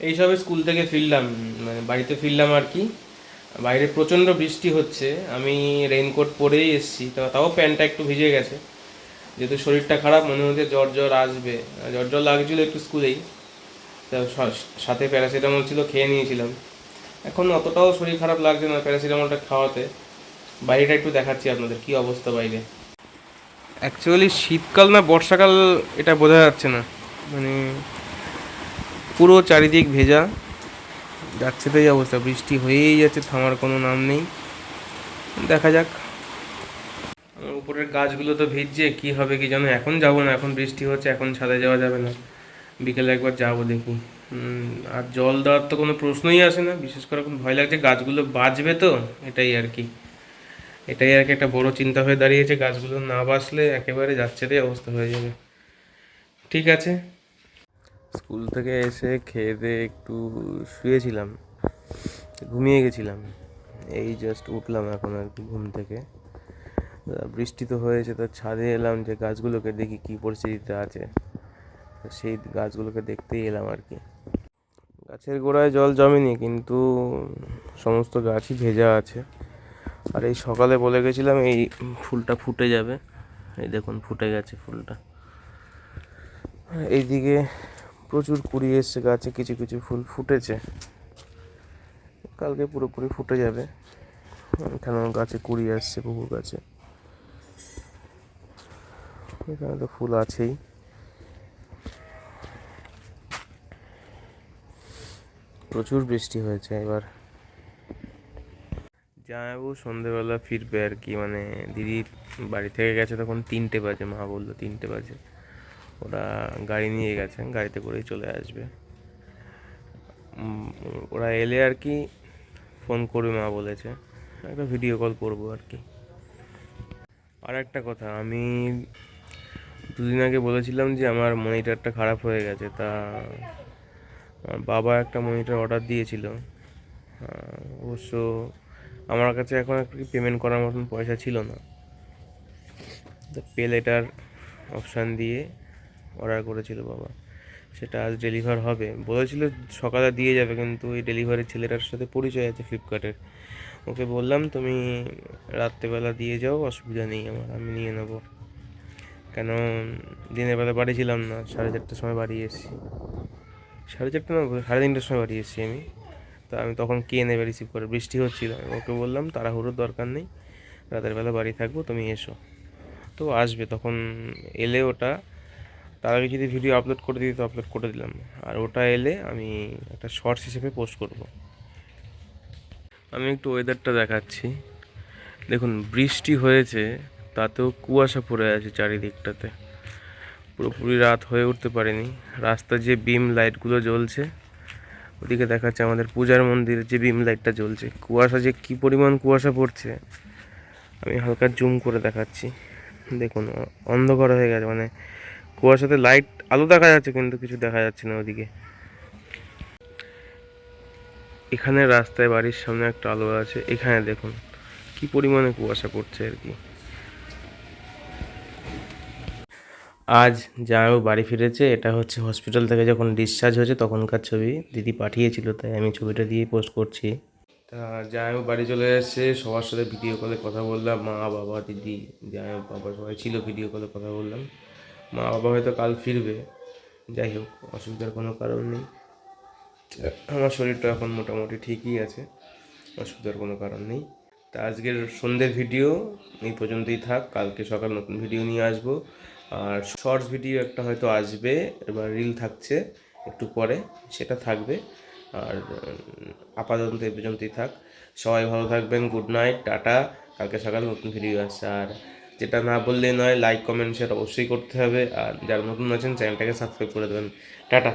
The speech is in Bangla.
এইসবে স্কুল থেকে ফিরলাম মানে বাড়িতে ফিরলাম আর কি। বাইরে প্রচণ্ড বৃষ্টি হচ্ছে, আমি রেইনকোট পরেই এসেছি তাও প্যান্টটা একটু ভিজে গেছে। যেহেতু শরীরটা খারাপ, মনে হচ্ছে জ্বর জ্বর আসবে। জ্বর জ্বর লাগছিল একটু স্কুলেই। তো সাথে প্যারাসিটামল ছিল, খেয়ে নিয়েছিলাম। এখন অতটাও শরীর খারাপ লাগছে না প্যারাসিটামলটা খাওয়াতে। বাইরেটা একটু দেখাচ্ছি আপনাদের, কি অবস্থা বাইরে? অ্যাকচুয়ালি শীতকাল না বর্ষাকাল, এটা বোঝা যাচ্ছে না। মানে পুরো চারিদিক ভেজা। যাচ্ছে তাই অবস্থা, বৃষ্টি হয়েই যাচ্ছে, থামার কোনো নাম নেই। দেখা যাক। আমার উপরের গাছগুলো তো ভিজছে, কি হবে কি জানো? এখন যাব না, এখন বৃষ্টি হচ্ছে, এখন ছাদে যাওয়া যাবে না। বিকেলে একবার যাব দেখি। আর জল দেওয়ার তো কোনো প্রশ্নই আসে না, বিশেষ করে এখন ভয় লাগছে গাছগুলো বাঁচবে তো, এটাই আর কি। এটাই আর কি একটা বড় চিন্তা হয়ে দাঁড়িয়েছে, গাছগুলো না বাঁচলে একেবারে যাচ্ছে অবস্থা হয়ে যাবে। ঠিক আছে। স্কুল থেকে এসে খেয়ে দিয়ে একটু শুয়েছিলাম, ঘুমিয়ে গেছিলাম। এই জাস্ট উঠলাম এখন আর কি ঘুম থেকে। বৃষ্টি তো হয়েছে, তো ছাদে এলাম যে গাছগুলোকে দেখি কী পরিস্থিতিতে আছে। সেই গাছগুলোকে দেখতেই এলাম আর কি। গাছের গোড়ায় জল জমেনি, কিন্তু সমস্ত গাছই ভেজা আছে। আর এই সকালে বলে গেছিলাম এই ফুলটা ফুটে যাবে। এই দেখুন ফুটে গেছে ফুলটা। এইদিকে প্রচুর কুড়ি এসছে গাছে, কিছু কিছু ফুল ফুটেছে। কালকে পুরোপুরি ফুটে যাবে। এখানে গাছে কুড়ি আসছে, পুকুর গাছে। এখানে তো ফুল আছেই। প্রচুর বৃষ্টি হয়েছে এবার। জামাইবাবু সন্ধেবেলা ফিরবে আর কি মানে দিদি বাড়ি থেকে গেছে তখন তিনটে বাজে, মা বলল তিনটে বাজে। ওরা গাড়ি নিয়ে গেছে, গাড়িতে করেই চলে আসবে। ওরা এলে আর কি ফোন করবে মা বলেছে। একটা ভিডিও কল করব আর কি। আর একটা কথা, আমি দুদিন আগে বলেছিলাম যে আমার মনিটারটা খারাপ হয়ে গেছে, তা আমার বাবা একটা মনিটার অর্ডার দিয়েছিল। অবশ্য আমার কাছে এখন আর কি পেমেন্ট করার মতন পয়সা ছিল না। তো পে লেটার অপশান দিয়ে অর্ডার করেছিল বাবা। সেটা আজ ডেলিভার হবে। বলেছিল সকালে দিয়ে যাবে, কিন্তু ওই ডেলিভারি ছেলেটার সাথে পরিচয় আছে ফ্লিপকার্টের। ওকে বললাম, তুমি রাত্রেবেলা দিয়ে যাও, অসুবিধা নেই আমার, আমি নিয়ে নেব। কেন, দিনের বেলা বাড়ি ছিলাম না, সাড়ে চারটার সময় বাড়ি এসেছি। সাড়ে চারটা না, সাড়ে তিনটার সময় বাড়ি এসেছি আমি। তা আমি তখন কে নেবে রিসিভ করে? বৃষ্টি হচ্ছিল। আমি ওকে বললাম, তাড়াহুড়োর দরকার নেই, রাতের বেলা বাড়ি থাকব, তুমি এসো। তো আসবে, তখন এলে ওটা তার আগে যদি ভিডিও আপলোড করে দিই, তো আপলোড করে দিলাম। আর ওটা এলে আমি একটা শর্টস হিসেবে পোস্ট করব। আমি একটু ওয়েদারটা দেখাচ্ছি। দেখুন, বৃষ্টি হয়েছে, তাতেও কুয়াশা পড়ে আছে চারিদিকটাতে। পুরোপুরি রাত হয়ে উঠতে পারেনি। রাস্তার যে বিম লাইটগুলো জ্বলছে, ওদিকে দেখাচ্ছে আমাদের পূজার মন্দিরে যে বিম লাইটটা জ্বলছে। কুয়াশা যে কী পরিমাণ কুয়াশা পড়ছে, আমি হালকা জুম করে দেখাচ্ছি। দেখুন, অন্ধকার হয়ে গেছে মানে কুয়াশাতে লাইট আলো দেখা যাচ্ছে, কিন্তু কিছু দেখা যাচ্ছে না ওদিকে। এখানে রাস্তায় বাড়ির সামনে একটা আলো আছে, এখানে দেখুন, কি পরিমাণে কুয়াশা পড়ছে আর কি। আজ জামাইবাবু বাড়ি ফিরেছে, এটা হচ্ছে হসপিটাল থেকে যখন ডিসচার্জ হয়েছে, তখনকার ছবি। দিদি পাঠিয়েছিল, তাই আমি ছবিটা দিয়ে পোস্ট করছি। তা জামাইবাবু বাড়ি চলে এসেছে, সবার সাথে ভিডিও কলে কথা বললাম, মা, বাবা, দিদি জামাইবাবু বাবা সবাই ছিল ভিডিও কলে কথা বললাম। মা বাবা হয়তো কাল ফিরবে। যাই হোক, অসুবিধার কোনো কারণ নেই। আমার শরীরটা এখন মোটামুটি ঠিকই আছে, অসুবিধার কোনো কারণ নেই। তা আজকের সন্ধ্যের ভিডিও এই পর্যন্তই থাক, কালকে সকাল নতুন ভিডিও নিয়ে আসব। আর শর্টস ভিডিও একটা হয়তো আসবে, এবার রিল থাকছে একটু পরে, সেটা থাকবে। আর আপাতত এই পর্যন্তই থাক। সবাই ভালো থাকবেন গুড নাইট টাটা। কালকে সকাল নতুন ভিডিও আসছে, আর যেটা না বললে নয় লাইক কমেন্ট শেয়ার অবশ্যই করতে হবে। আর যারা নতুন আছেন চ্যানেলটাকে সাবস্ক্রাইব করে দেবেন। টাটা।